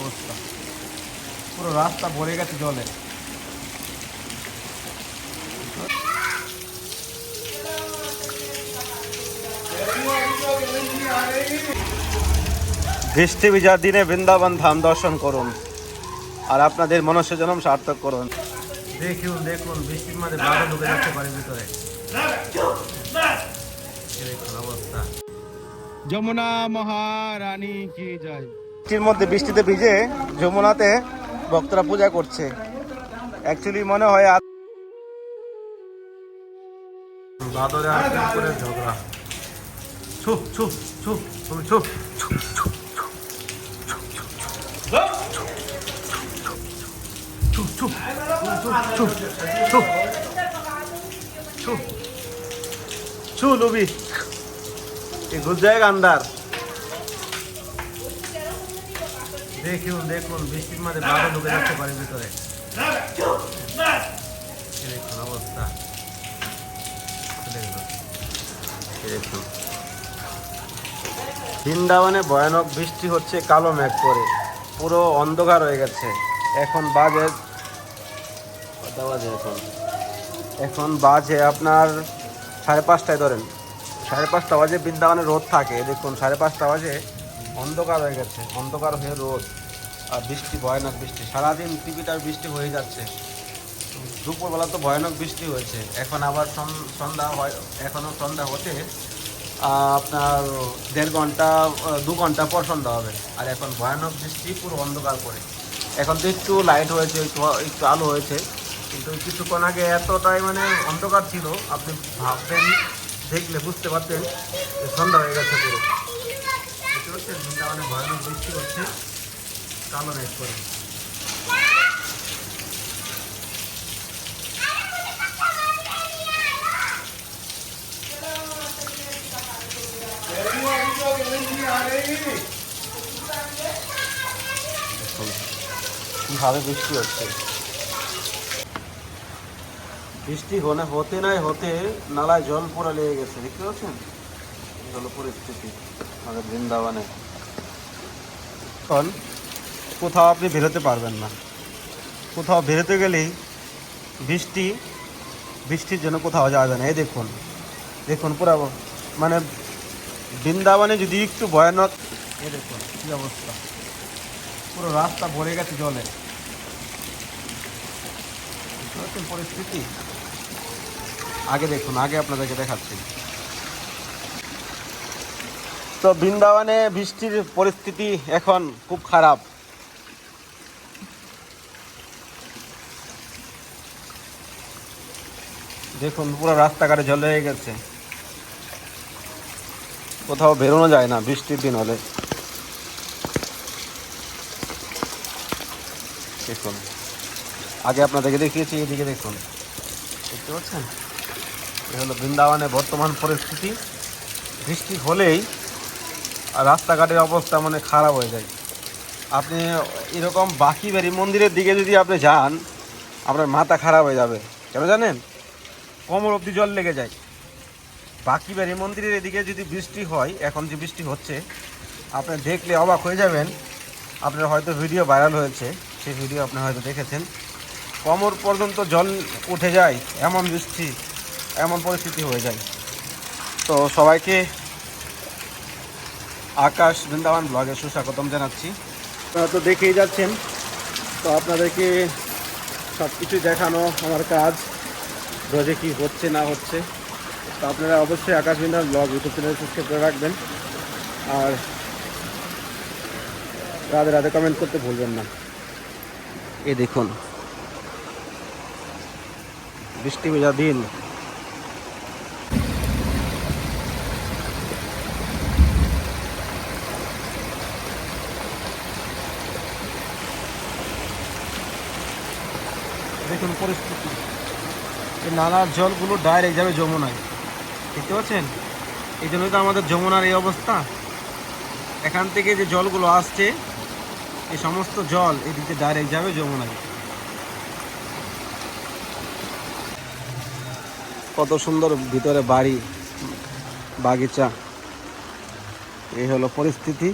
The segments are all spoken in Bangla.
অবস্থা? পুরো রাস্তা ভরে গেছে জলে। বৃষ্টি দিনে বৃন্দাবন ধাম দর্শন করুন আর আপনাদের মনুষ্য জন্ম সার্থক করুন। দেখুন দেখুন বৃষ্টির মাঝে বাধা ঢুকে যাচ্ছে বাড়ির ভিতরে। অবস্থা। যমুনা মহারানী কি জয়। বৃষ্টির মধ্যে বৃষ্টিতে ভিজে যমুনাতে ভক্তরা পূজা করছে অ্যাকচুয়ালি মনে হয় আর ঝগড়া ছু ছু ছু ছু ছু ছু গান্দার দেখুন দেখুন, বৃষ্টির মাঝে বাধা ঢুকে যাচ্ছে বাড়ির ভিতরে। অবস্থা দেখুন। বৃন্দাবনে ভয়ানক বৃষ্টি হচ্ছে কালো মেঘ করে। পুরো অন্ধকার হয়ে গেছে। এখন বাজে বাজে এখন? এখন বাজে আপনার সাড়ে পাঁচটায় ধরেন। সাড়ে পাঁচটা বাজে বৃন্দাবনে রোদ থাকে। দেখুন, সাড়ে পাঁচটা বাজে। অন্ধকার হয়ে গেছে, অন্ধকার হয়ে রোদ আর বৃষ্টি, ভয়ানক বৃষ্টি। সারাদিন টিভিটার বৃষ্টি হয়ে যাচ্ছে। দুপুরবেলা তো ভয়ানক বৃষ্টি হয়েছে। এখন আবার সন্ধ্যা হয়, এখনও সন্ধ্যা হতে আপনার দেড় ঘণ্টা দু ঘণ্টা পর সন্ধ্যা হবে। আর এখন ভয়ানক বৃষ্টি, পুরো অন্ধকার করে। এখন তো একটু লাইট হয়েছে, একটু একটু আলো হয়েছে। কিন্তু কিছুক্ষণ আগে এতটাই মানে অন্ধকার ছিল, আপনি ভাববেন, দেখলে বুঝতে পারতেন সন্ধ্যা হয়ে গেছে পুরো। পারছেন বৃন্দাবনে ভয়ানক বৃষ্টি হচ্ছে, কালো মেঘ করে। বৃষ্টি হচ্ছে? বৃষ্টি হনে, হতে নাই, হতে নালায় জল পুরা লেগে গেছে। দেখতে পাচ্ছেন? জল হলো পরিস্থিতি আমাদের বৃন্দাবনে। কোথাও আপনি বেরোতে পারবেন না। কোথাও বেরোতে গেলেই বৃষ্টি, বৃষ্টির জন্য কোথাও যাবে না। এই দেখুন দেখুন পুরো মানে বৃন্দাবনে যদি একটু ভয়ানক এ দেখুন কী অবস্থা। পুরো রাস্তা ভরে গেছে জলে। পরিস্থিতি। আগে দেখুন, আগে আপনাদেরকে দেখাচ্ছি। তো বৃন্দাবনে বৃষ্টির পরিস্থিতি এখন খুব খারাপ। দেখুন, পুরো রাস্তাঘাটে জল হয়ে গেছে। কোথাও বেরোনো যায় না বৃষ্টির দিন হলে। দেখুন, আগে আপনাদেরকে দেখিয়েছি, এদিকে দেখুন। দেখতে পাচ্ছেন? এ হলো বৃন্দাবনে বর্তমান পরিস্থিতি। বৃষ্টি হলেই আর রাস্তাঘাটের অবস্থা মানে খারাপ হয়ে যায়। আপনি এরকম বাকিবাড়ি মন্দিরের দিকে যদি আপনি যান, আপনার মাথা খারাপ হয়ে যাবে। কেন জানেন? কোমর অবধি জল লেগে যায়। বাকিবাড়ি মন্দিরের এদিকে যদি বৃষ্টি হয়, এখন যে বৃষ্টি হচ্ছে, আপনি দেখলে অবাক হয়ে যাবেন। আপনার হয়তো ভিডিও ভাইরাল হয়েছে, সেই ভিডিও আপনি হয়তো দেখেছেন। কোমর পর্যন্ত জল উঠে যায়, এমন বৃষ্টি, এমন পরিস্থিতি হয়ে যায়। তো সবাইকে আকাশ বৃন্দাবন ব্লগে সুস্বাগতম জানাচ্ছি। তো দেখেই যাচ্ছেন। তো আপনাদেরকে সব কিছু দেখানো আমার কাজ রোজে কী হচ্ছে না হচ্ছে। তো আপনারা অবশ্যই Akash Vrindavan blog YouTube channel subscribe করে রাখবেন। আর রাধে রাধে কমেন্ট করতে ভুলবেন না। এ দেখুন, বৃষ্টি ভেজা দিন। দেখুন পরিস্থিতি। এই নালার জলগুলো ডাইরেক্ট যাবে যমুনায়। দেখতে পাচ্ছেন? এই জন্যই তো আমাদের যমুনার এই অবস্থা। এখান থেকে যে জলগুলো আসছে, এই সমস্ত জল এদিকে ডাইরেক্ট যাবে যমুনায়। কত সুন্দর ভিতরে বাড়ি, বাগিচা। এই হলো পরিস্থিতি।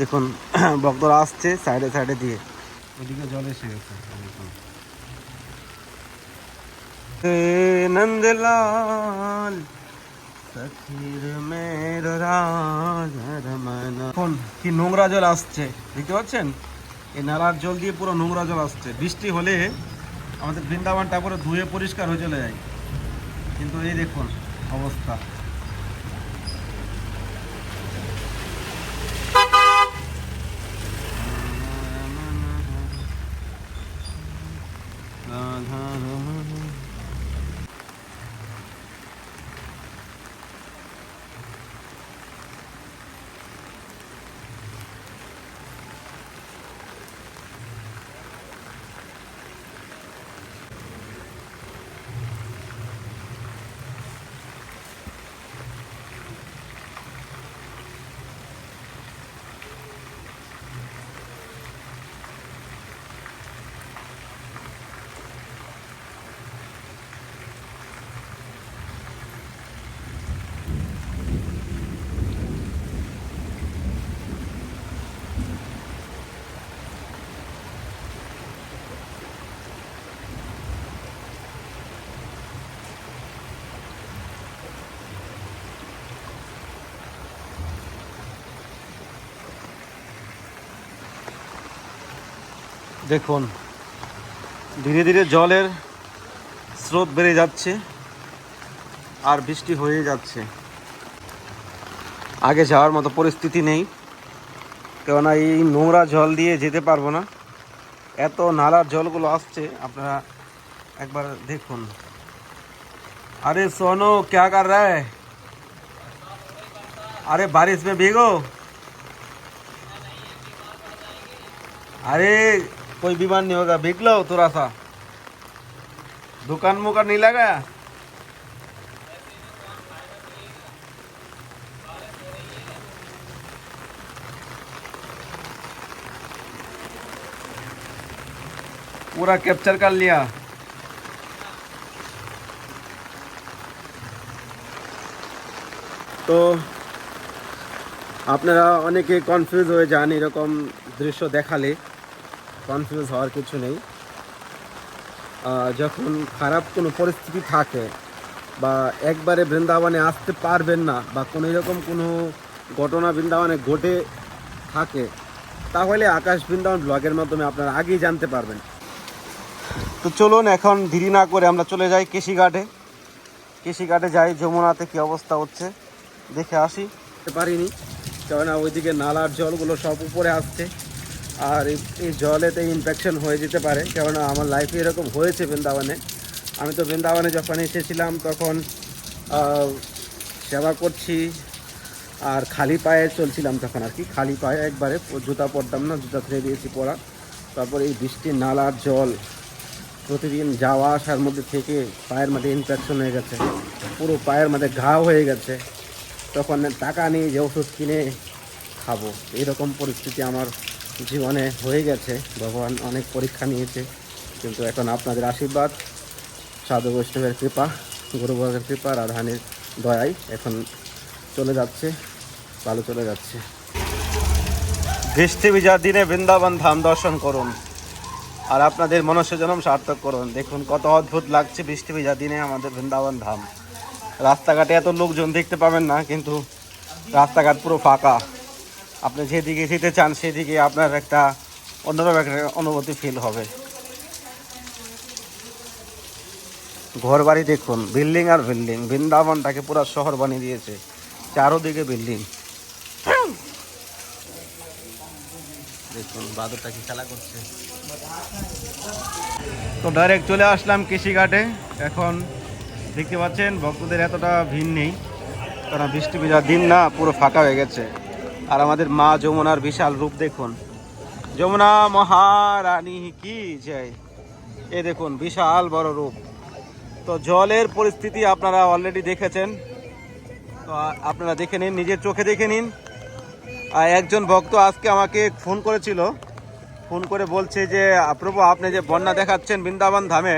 দেখুন, ভক্তরা আসছে সাইডে সাইডে দিয়ে। ওদিকে জল এসে গেছে। নন্দলাল সখীর মের এখন কি নোংরা জল আসছে? দেখতে পাচ্ছেন? এই নালার জল দিয়ে পুরো নোংরা জল আসছে। বৃষ্টি হলে আমাদের বৃন্দাবনটা পুরো ধুয়ে পরিষ্কার হয়ে চলে যায়। কিন্তু এই দেখুন অবস্থা। দেখুন, ধীরে ধীরে জলের স্রোত বেড়ে যাচ্ছে আর বৃষ্টি হয়ে যাচ্ছে। আগে যাওয়ার মতো পরিস্থিতি নেই, কেননা এই নোংরা জল দিয়ে যেতে পারব না। এত নালার জলগুলো আসছে, আপনারা একবার দেখুন। আরে সোনো, ক্যা কার রায় আরে বারিশ মে ভিগো। আরে कोई बीमार नहीं होगा भीग लो थोड़ा सा दुकान मुकान नहीं लगाया पूरा कैप्चर कर लिया তো আপনারা অনেকে কনফিউজ হয়ে যান এরকম দৃশ্য দেখালে কনফিউজ হওয়ার কিছু নেই। যখন খারাপ কোনো পরিস্থিতি থাকে বা একবারে বৃন্দাবনে আসতে পারবেন না বা কোনো এরকম কোনো ঘটনা বৃন্দাবনে ঘটে থাকে, তাহলে আকাশ বৃন্দাবন ব্লগের মাধ্যমে আপনারা আগেই জানতে পারবেন। তো চলুন এখন দেরি না করে আমরা চলে যাই কৃষিঘাটে কৃষিঘাটে যাই, যমুনাতে কি অবস্থা হচ্ছে দেখে আসি। পারিনি, কেননা ওইদিকে নালার জলগুলো সব উপরে আসছে। আর এই জলেতে ইনফেকশন হয়ে যেতে পারে। কেননা আমার লাইফে এরকম হয়েছে বৃন্দাবনে। আমি তো বৃন্দাবনে যখন এসেছিলাম তখন সেবা করছি। আর খালি পায়ে চলছিলাম তখন আর কি। খালি পায়ে একবারে জুতা পরতাম না, জুতা ছেড়ে দিয়েছি পরা। তারপর এই বৃষ্টির নালার জল প্রতিদিন যাওয়া আসার মধ্যে থেকে পায়ের মধ্যে ইনফেকশন হয়ে গেছে। পুরো পায়ের মধ্যে ঘা হয়ে গেছে। তখন টাকা নেই যে ওষুধ কিনে খাব। এরকম পরিস্থিতি আমার জীবনে হয়ে গেছে, ভগবান অনেক পরীক্ষা নিয়েছে, কিন্তু এখন আপনাদের আশীর্বাদ, সাধু বৈষ্ণবের কৃপা গুরুবর্গের কৃপা রাধানির দয়ায় এখন চলে যাচ্ছে, ভালো চলে যাচ্ছে। বৃষ্টি বিজার দিনে বৃন্দাবন ধাম দর্শন করুন, আর আপনাদের মনুষ্য জন্ম সার্থক করুন। দেখুন কত অদ্ভুত লাগছে বৃষ্টি ভেজা দিনে আমাদের বৃন্দাবন ধাম। রাস্তাঘাটে এত লোকজন দেখতে পাবেন না, কিন্তু রাস্তাঘাট পুরো ফাঁকা। আপনি যেদিকে যেতে চান, সেদিকে আপনার একটা অন্যরকম একটা অনুভূতি ফিল হবে। ঘর বাড়ি দেখুন বিল্ডিং আর বিল্ডিং বৃন্দাবনটাকে পুরো শহর বানিয়ে দিয়েছে। চারোদিকে বিল্ডিং দেখুন, বাদরটা কি খেলা করছে। তো ডাইরেক্ট চলে আসলাম কৃষিঘাটে। এখন দেখতে পাচ্ছেন, ভক্তদের এতটা ভিড় নেই। কারণ বৃষ্টি ভেজার দিন না, পুরো ফাঁকা হয়ে গেছে। আর আমাদের মা যমুনার বিশাল রূপ দেখুন। যমুনা মহারানী কি জয়। এ দেখুন, বিশাল বড় রূপ। তো জলের পরিস্থিতি আপনারা অলরেডি দেখেছেন। তো আপনারা দেখে নিন, নিজের চোখে দেখে নিন। আর একজন ভক্ত আজকে আমাকে ফোন করেছিল। ফোন করে বলছে যে, প্রভু, আপনি যে বন্যা দেখাচ্ছেন বৃন্দাবন ধামে,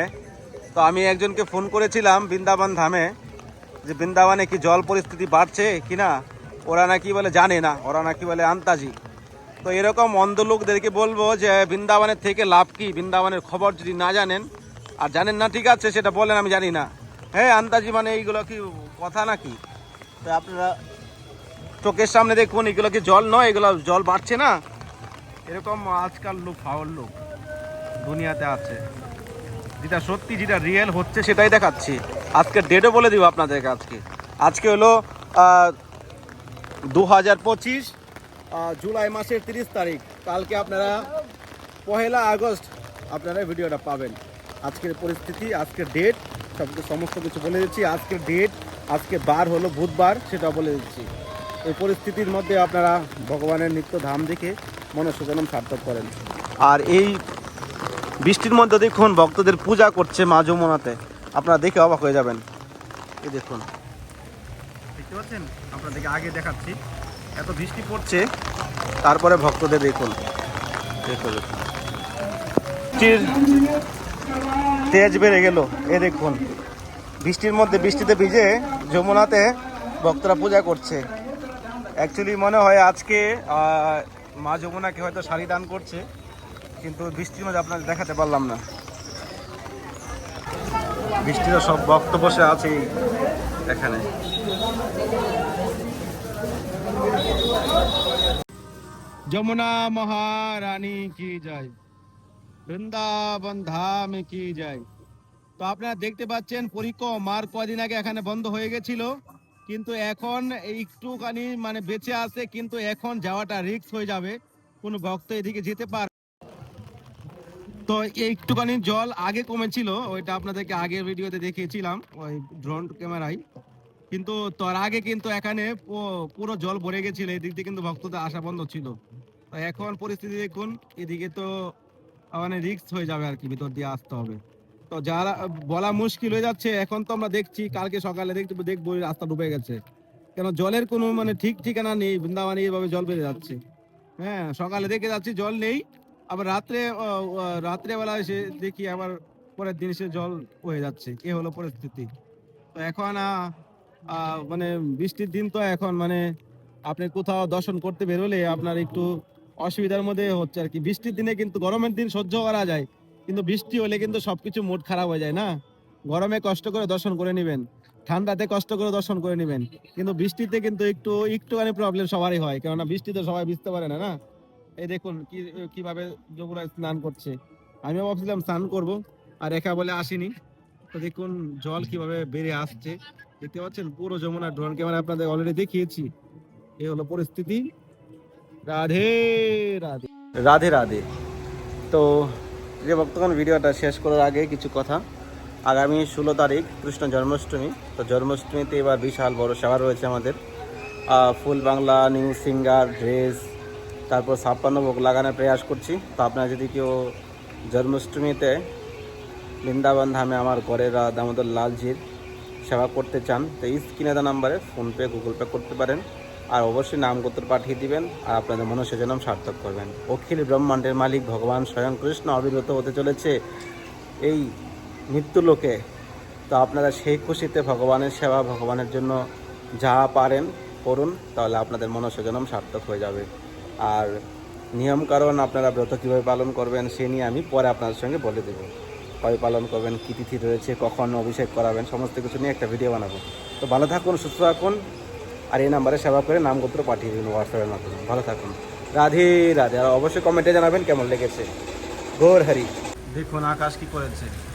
তো আমি একজনকে ফোন করেছিলাম বৃন্দাবন ধামে, যে বৃন্দাবনে কি জল পরিস্থিতি বাড়ছে কি না? ওরা নাকি বলে জানে না, ওরা নাকি বলে আন্তাজি। তো এরকম অন্ধ লোকদেরকে বলব যে, বৃন্দাবনের থেকে লাভ কি? বৃন্দাবনের খবর যদি না জানেন, আর জানেন না ঠিক আছে, সেটা বলেন, আমি জানি না। হ্যাঁ আন্তাজি মানে এইগুলো কি কথা নাকি? তো আপনারা চোখের সামনে দেখুন, এগুলো কি জল নয়? এগুলো জল বাড়ছে না? এরকম আজকাল লোক ফাওয়ার লোক দুনিয়াতে আছে। যেটা সত্যি, যেটা রিয়েল হচ্ছে, সেটাই দেখাচ্ছি। আজকে ডেটও বলে দিব আপনাদেরকে আজকে। আজকে হলো দু হাজার পঁচিশ জুলাই মাসের তিরিশ তারিখ। কালকে আপনারা পহেলা আগস্ট আপনারা ভিডিওটা পাবেন। আজকের পরিস্থিতি, আজকের ডেট সব সমস্ত কিছু বলে দিচ্ছি। আজকের ডেট আজকে বার হলো বুধবার সেটা বলে দিচ্ছি। এই পরিস্থিতির মধ্যে আপনারা ভগবানের নিত্য ধাম দেখে মনস্বজনম সার্থক করেন। আর এই বৃষ্টির মধ্যে দেখুন, ভক্তদের পূজা করছে মা যমুনাতে। আপনারা দেখে অবাক হয়ে যাবেন। এই দেখুন। দেখতে পাচ্ছেন? আপনাদেরকে আগে দেখাচ্ছি। এত বৃষ্টি পড়ছে তারপরে ভক্তদের দেখুন দেখুন বৃষ্টির তেজ বেড়ে গেল এ দেখুন। বৃষ্টির মধ্যে বৃষ্টিতে ভিজে যমুনাতে ভক্তরা পূজা করছে। অ্যাকচুয়ালি মনে হয় আজকে আহ, মা যমুনাকে হয়তো শাড়ি দান করছে কিন্তু বৃষ্টির মধ্যে আপনাদের দেখাতে পারলাম না। বৃষ্টিতে সব ভক্ত বসে আছে এখানে। যমুনা মহারানী কি যায় বৃন্দাবন ধাম কি যায় তো আপনারা দেখতে পাচ্ছেন পরিক্রম আর কদিন আগে এখানে বন্ধ হয়ে গেছিল, কিন্তু এখন একটুখানি মানে বেঁচে আছে, কিন্তু এখন যাওয়াটা রিস্ক হয়ে যাবে। কোনো ভক্ত এদিকে যেতে পার তো একটুখানি জল আগে কমেছিল, ওইটা আপনাদেরকে আগের ভিডিওতে দেখিয়েছিলাম, ওই ড্রোন ক্যামেরায় কিন্তু তার আগে কিন্তু এখানে পুরো জল ভরে গেছিল, এদিক দিয়ে কিন্তু ভক্তদের আসা বন্ধ ছিল। তো এখন পরিস্থিতি দেখুন, এদিকে তো মানে রিস্ক হয়ে যাবে আর কি, ভিতর দিয়ে আসতে হবে। তো যারা, বলা মুশকিল হয়ে যাচ্ছে, এখন তো আমরা দেখছি, কালকে সকালে দেখতে দেখব রাস্তা ডুবে গেছে। কেন জলের কোনো মানে ঠিক ঠিকানা নেই, বৃন্দাবনে এইভাবে জল বেড়ে যাচ্ছে। হ্যাঁ সকালে দেখে যাচ্ছি জল নেই আবার রাত্রে রাত্রেবেলা এসে দেখি আবার পরের দিন এসে জল হয়ে যাচ্ছে। এ হলো পরিস্থিতি। তো এখন মানে বৃষ্টির দিন তো এখন মানে আপনি কোথাও দর্শন করতে বেরোলে আপনার একটু অসুবিধার মধ্যে হচ্ছে আর কি। বৃষ্টির দিনে কিন্তু গরমের দিন সহ্য করা যায়, কিন্তু বৃষ্টি হলে কিন্তু সবকিছু মুড খারাপ হয়ে যায় না। গরমে কষ্ট করে দর্শন করে নেবেন, ঠান্ডাতে কষ্ট করে দর্শন করে নেবেন, কিন্তু বৃষ্টিতে কিন্তু একটু, একটুখানি প্রবলেম সবারই হয়, কেননা বৃষ্টিতে সবাই বুঝতে পারে না না? এই দেখুন কি, কীভাবে যমুনায় স্নান করছে। আমিও ভাবছিলাম স্নান করব, আর একা বলে আসিনি। তো দেখুন, জল কীভাবে বেড়ে আসছে। দেখতে পাচ্ছেন, পুরো যমুনা ড্রোন ক্যামেরা আপনাদের অলরেডি দেখিয়েছি। এই হলো পরিস্থিতি। রাধে রাধে। রাধে রাধে। তো যে ভক্তগণ, ভিডিওটা শেষ করার আগে কিছু কথা। আগামী ষোলো তারিখ কৃষ্ণ জন্মাষ্টমী। তো জন্মাষ্টমীতে এবার বিশাল বড় সেবা রয়েছে আমাদের। ফুল বাংলা, নিউ সিঙ্গার, ড্রেস তারপর ছাপ্পান্ন ভোগ লাগানোর প্রয়াস করছি। তো আপনারা যদি কেউ জন্মাষ্টমীতে বৃন্দাবন ধামে আমার ঘরের দামোদর লালজির সেবা করতে চান, তো এই স্ক্রিনে দেওয়া নাম্বারে ফোনপে গুগল পে করতে পারেন। আর অবশ্যই নামগোত্র পাঠিয়ে দিবেন আর আপনাদের মনুষ্যজনম সার্থক করবেন। অখিল ব্রহ্মাণ্ডের মালিক ভগবান স্বয়ং কৃষ্ণ আবির্ভূত হতে চলেছে এই মৃত্যুলোকে তো আপনারা সেই খুশিতে ভগবানের সেবা, ভগবানের জন্য যা পারেন করুন, তাহলে আপনাদের মনুষ্যজনম সার্থক হয়ে যাবে। আর নিয়ম কারণ আপনারা ব্রত কীভাবে পালন করবেন, সে নিয়ে আমি পরে আপনাদের সঙ্গে বলে দেবো। কবে পালন করবেন, কী তিথি রয়েছে, কখন অভিষেক করাবেন, সমস্ত কিছু নিয়ে একটা ভিডিও বানাবো। তো ভালো থাকুন, সুস্থ থাকুন। আর এই নাম্বারে সেবা করে নামগোত্র পাঠিয়ে দিন হোয়াটসঅ্যাপের মাধ্যমে। ভালো থাকুন। রাধে রাধে। আর অবশ্যই কমেন্টে জানাবেন কেমন লেগেছে। গোর হরি। দেখুন, আকাশ কী করেছে।